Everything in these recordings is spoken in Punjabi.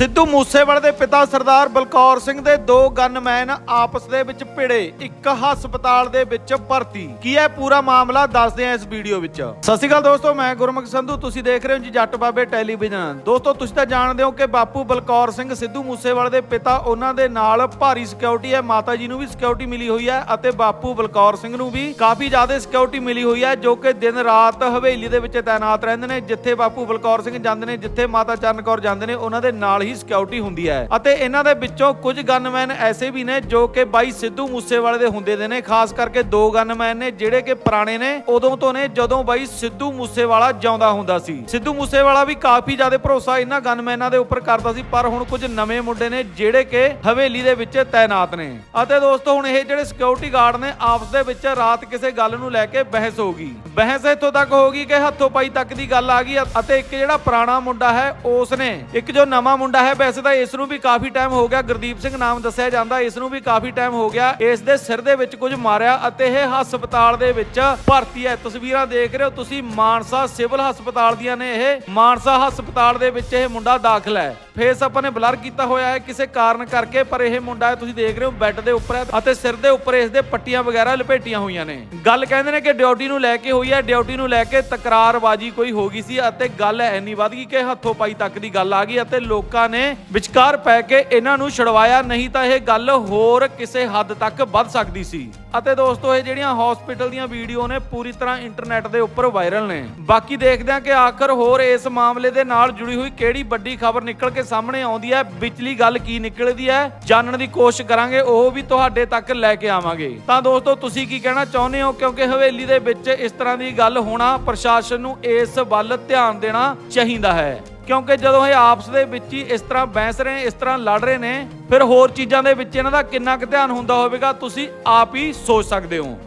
ਸਿੱਧੂ ਮੂਸੇਵਾਲੇ ਦੇ ਪਿਤਾ ਸਰਦਾਰ ਬਲਕੌਰ ਸਿੰਘ ਦੇ ਦੋ ਗਨਮੈਨ ਆਪਸ ਦੇ ਵਿੱਚ ਭਿੜੇ, ਇੱਕ ਹਸਪਤਾਲ ਦੇ ਵਿੱਚ ਭਰਤੀ। ਕੀ ਹੈ ਪੂਰਾ ਮਾਮਲਾ ਦੱਸਦੇ ਹਾਂ ਇਸ ਵੀਡੀਓ ਵਿੱਚ। ਸਤਿ ਸ਼੍ਰੀ ਅਕਾਲ ਦੋਸਤੋ, ਮੈਂ ਗੁਰਮੁਖ ਸੰਧੂ, ਤੁਸੀਂ ਦੇਖ ਰਹੇ ਹੋ ਜੀ ਜੱਟ ਬਾਬੇ ਟੈਲੀਵਿਜ਼ਨ। ਦੋਸਤੋ, ਤੁਸੀਂ ਤਾਂ ਜਾਣਦੇ ਹੋ ਕਿ ਬਾਪੂ ਬਲਕੌਰ ਸਿੰਘ ਸਿੱਧੂ ਮੂਸੇਵਾਲੇ ਦੇ ਪਿਤਾ, ਉਹਨਾਂ ਦੇ ਨਾਲ ਭਾਰੀ ਸਿਕਿਉਰਿਟੀ ਹੈ, ਮਾਤਾ ਜੀ ਨੂੰ ਵੀ ਸਿਕਿਉਰਿਟੀ ਮਿਲੀ ਹੋਈ ਹੈ ਅਤੇ ਬਾਪੂ ਬਲਕੌਰ ਸਿੰਘ ਨੂੰ ਵੀ ਕਾਫੀ ਜ਼ਿਆਦਾ ਸਿਕਿਉਰਿਟੀ ਮਿਲੀ ਹੋਈ ਹੈ, ਜੋ ਕਿ ਦਿਨ ਰਾਤ ਹਵੇਲੀ ਦੇ ਵਿੱਚ ਤਾਇਨਾਤ ਰਹਿੰਦੇ ਨੇ, ਜਿੱਥੇ ਬਾਪੂ ਬਲਕੌਰ ਸਿੰਘ ਜਾਂਦੇ ਨੇ, ਜਿੱਥੇ ਮਾਤਾ ਚਰਨ ਕੌਰ ਜਾਂਦੇ ਨੇ, ਉਹਨਾਂ ਦੇ ਨਾਲ ਹੀ ਸਿਕਿਉਰਿਟੀ ਹੁੰਦੀ ਹੈ। ਅਤੇ ਇਹਨਾਂ ਦੇ ਵਿੱਚੋਂ ਕੁਝ ਗਨਮੈਨ ਐਸੇ ਵੀ ਨੇ ਜੋ ਕਿ ਬਾਈ ਸਿੱਧੂ ਮੂਸੇਵਾਲੇ ਦੇ ਹੁੰਦੇ ਦੇ ਨੇ। ਖਾਸ ਕਰਕੇ ਦੋ ਗਨਮੈਨ ਨੇ ਜਿਹੜੇ ਕਿ ਪੁਰਾਣੇ ਨੇ, ਉਦੋਂ ਤੋਂ ਨੇ, ਜਦੋਂ ਬਾਈ ਸਿੱਧੂ ਮੂਸੇਵਾਲਾ ਜਿਉਂਦਾ ਹੁੰਦਾ ਸੀ। ਸਿੱਧੂ ਮੂਸੇਵਾਲਾ ਵੀ ਕਾਫੀ ਜ਼ਿਆਦਾ ਭਰੋਸਾ ਇਹਨਾਂ ਗਨਮੈਨਾਂ ਦੇ ਉੱਪਰ ਕਰਦਾ ਸੀ, ਪਰ ਹੁਣ ਕੁਝ ਨਵੇਂ ਮੁੰਡੇ ਨੇ ਜਿਹੜੇ ਕਿ ਹਵੇਲੀ ਦੇ ਵਿੱਚ ਤਾਇਨਾਤ ਨੇ। ਅਤੇ ਦੋਸਤੋ, ਹੁਣ ਇਹ ਜਿਹੜੇ ਸਿਕਿਉਰਿਟੀ ਗਾਰਡ ਨੇ, ਆਪਸ ਦੇ ਵਿੱਚ ਰਾਤ ਕਿਸੇ ਗੱਲ ਨੂੰ ਲੈ ਕੇ ਬਹਿਸ ਹੋ ਗਈ। ਬਹਿਸ ਇੱਥੋਂ ਤੱਕ ਹੋ ਗਈ ਕਿ ਹੱਥੋਂ ਪਾਈ ਤੱਕ ਦੀ ਗੱਲ ਆ ਗਈ। ਅਤੇ ਇੱਕ ਜਿਹੜਾ ਪੁਰਾਣਾ ਮੁੰਡਾ ਹੈ, ਉਸ ਨੇ, ਇੱਕ ਜੋ ਨਵਾਂ ਮੁੰਡਾ ਹੈ। ਵੈਸੇ ਤਾਂ ਇਸ ਨੂੰ ਵੀ ਕਾਫੀ ਟਾਈਮ ਹੋ ਗਿਆ। ਗੁਰਦੀਪ ਸਿੰਘ ਨਾਮ ਦੱਸਿਆ ਜਾਂਦਾ। ਇਸ ਨੂੰ ਵੀ ਕਾਫੀ ਟਾਈਮ ਹੋ ਗਿਆ। ਇਸ ਦੇ ਸਿਰ ਦੇ ਵਿੱਚ ਕੁਝ ਮਾਰਿਆ ਅਤੇ ਇਹ ਹਸਪਤਾਲ ਦੇ ਵਿੱਚ ਭਰਤੀ ਹੈ। ਤਸਵੀਰਾਂ ਦੇਖ ਰਹੇ ਹੋ ਤੁਸੀਂ। ਮਾਨਸਾ ਸਿਵਲ ਹਸਪਤਾਲ ਦੀਆਂ ਨੇ ਇਹ। ਮਾਨਸਾ ਹਸਪਤਾਲ ਦੇ ਵਿੱਚ ਇਹ ਮੁੰਡਾ ਦਾਖਲ ਹੈ। ਫੇਸ ਆਪਾਂ ਨੇ ਬਲਰ ਕੀਤਾ ਹੋਇਆ ਹੈ ਕਿਸੇ ਕਾਰਨ ਕਰਕੇ, ਪਰ ਇਹ ਮੁੰਡਾ ਤੁਸੀਂ ਦੇਖ ਰਹੇ ਹੋ, ਬੈੱਡ ਦੇ ਉੱਪਰ ਹੈ ਅਤੇ ਸਿਰ ਦੇ ਉੱਪਰ ਇਸ ਦੇ ਪੱਟੀਆਂ ਵਗੈਰਾ ਲਪੇਟੀਆਂ ਹੋਈਆਂ ਨੇ। ਗੱਲ ਕਹਿੰਦੇ ਨੇ ਕਿ ਡਿਊਟੀ ਨੂੰ ਲੈ ਕੇ ਹੋਈ ਹੈ, ਡਿਊਟੀ ਨੂੰ ਲੈ ਕੇ ਤਕਰਾਰਬਾਜੀ ਕੋਈ ਹੋ ਗਈ ਸੀ ਅਤੇ ਗੱਲ ਐਨੀ ਵੱਧ ਗਈ ਕਿ ਹੱਥੋਂ ਪਾਈ ਤੱਕ ਦੀ ਗੱਲ ਆ ਗਈ ਅਤੇ ਲੋਕਾਂ ਨੇ ਵਿਚਕਾਰ ਪੈ ਕੇ ਇਹਨਾਂ ਨੂੰ ਛੁਡਵਾਇਆ, ਨਹੀਂ ਤਾਂ ਇਹ ਗੱਲ ਹੋਰ ਕਿਸੇ ਹੱਦ ਤੱਕ ਵੱਧ ਸਕਦੀ ਸੀ। ਅਤੇ ਦੋਸਤੋ, ਇਹ ਜਿਹੜੀਆਂ ਹਸਪੀਟਲ ਦੀਆਂ ਵੀਡੀਓ ਨੇ, ਪੂਰੀ ਤਰ੍ਹਾਂ ਇੰਟਰਨੈਟ ਦੇ ਉੱਪਰ ਵਾਇਰਲ ਨੇ। ਬਾਕੀ ਦੇਖਦੇ ਹਾਂ ਕਿ ਆਖਰ ਹੋਰ ਇਸ ਮਾਮਲੇ ਦੇ ਨਾਲ ਜੁੜੀ ਹੋਈ ਕਿਹੜੀ ਵੱਡੀ ਖਬਰ ਨਿਕਲ ਕੇ ਸਾਹਮਣੇ ਆਉਂਦੀ ਹੈ, ਵਿਚਲੀ ਗੱਲ ਕੀ ਨਿਕਲਦੀ ਹੈ, ਜਾਣਨ ਦੀ ਕੋਸ਼ਿਸ਼ ਕਰਾਂਗੇ, ਉਹ ਵੀ ਤੁਹਾਡੇ ਤੱਕ ਲੈ ਕੇ ਆਵਾਂਗੇ। ਤਾਂ ਦੋਸਤੋ, ਤੁਸੀਂ ਕੀ ਕਹਿਣਾ ਚਾਹੁੰਦੇ ਹੋ? ਕਿਉਂਕਿ ਹਵੇਲੀ ਦੇ ਵਿੱਚ ਇਸ ਤਰ੍ਹਾਂ ਦੀ ਗੱਲ ਹੋਣਾ ਪ੍ਰਸ਼ਾਸਨ ਨੂੰ ਇਸ ਵੱਲ ਧਿਆਨ ਦੇਣਾ ਚਾਹੀਦਾ ਹੈ। ਕਿਉਂਕਿ ਜਦੋਂ ਇਹ ਆਪਸ ਦੇ ਵਿੱਚ ਹੀ ਇਸ ਤਰ੍ਹਾਂ ਬਹਿਸ ਰਹੇ, ਇਸ ਤਰ੍ਹਾਂ ਲੜ ਰਹੇ ਨੇ, ਫਿਰ ਹੋਰ ਚੀਜ਼ਾਂ ਦੇ ਵਿੱਚ ਇਹਨਾਂ ਦਾ ਕਿੰਨਾ ਕੁ ਧਿਆਨ ਹੁੰਦਾ ਹੋਵੇਗਾ, ਤੁਸੀਂ ਆਪ ਹੀ ਸੋਚ ਸਕਦੇ ਹੋ।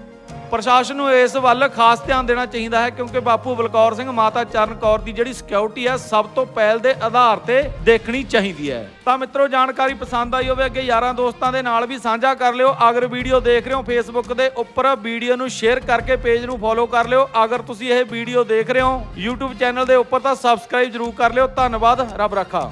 ਪ੍ਰਸ਼ਾਸਨ ਨੂੰ ਇਸ ਵੱਲ ਖਾਸ ਧਿਆਨ ਦੇਣਾ ਚਾਹੀਦਾ ਹੈ ਕਿਉਂਕਿ ਬਾਪੂ ਬਲਕੌਰ ਸਿੰਘ ਮਾਤਾ ਚਰਨ ਕੌਰ ਦੀ ਜਿਹੜੀ ਸਿਕਿਉਰਿਟੀ ਹੈ ਸਭ ਤੋਂ ਪਹਿਲ ਦੇ ਆਧਾਰ ਤੇ ਦੇਖਣੀ ਚਾਹੀਦੀ ਹੈ। ਤਾਂ ਮਿੱਤਰੋ, ਜਾਣਕਾਰੀ ਪਸੰਦ ਆਈ ਹੋਵੇ ਅੱਗੇ ਯਾਰਾਂ ਦੋਸਤਾਂ ਦੇ ਨਾਲ ਵੀ ਸਾਂਝਾ ਕਰ ਲਿਓ। ਅਗਰ ਵੀਡੀਓ ਦੇਖ ਰਹੇ ਹੋ ਫੇਸਬੁੱਕ ਦੇ ਉੱਪਰ, ਵੀਡੀਓ ਨੂੰ ਸ਼ੇਅਰ ਕਰਕੇ ਪੇਜ ਨੂੰ ਫੋਲੋ ਕਰ ਲਿਓ। ਅਗਰ ਤੁਸੀਂ ਇਹ ਵੀਡੀਓ ਦੇਖ ਰਹੇ ਹੋ YouTube ਚੈਨਲ ਦੇ ਉੱਪਰ ਤਾਂ ਸਬਸਕ੍ਰਾਈਬ ਜ਼ਰੂਰ ਕਰ ਲਿਓ। ਧੰਨਵਾਦ, ਰੱਬ ਰੱਖਾ।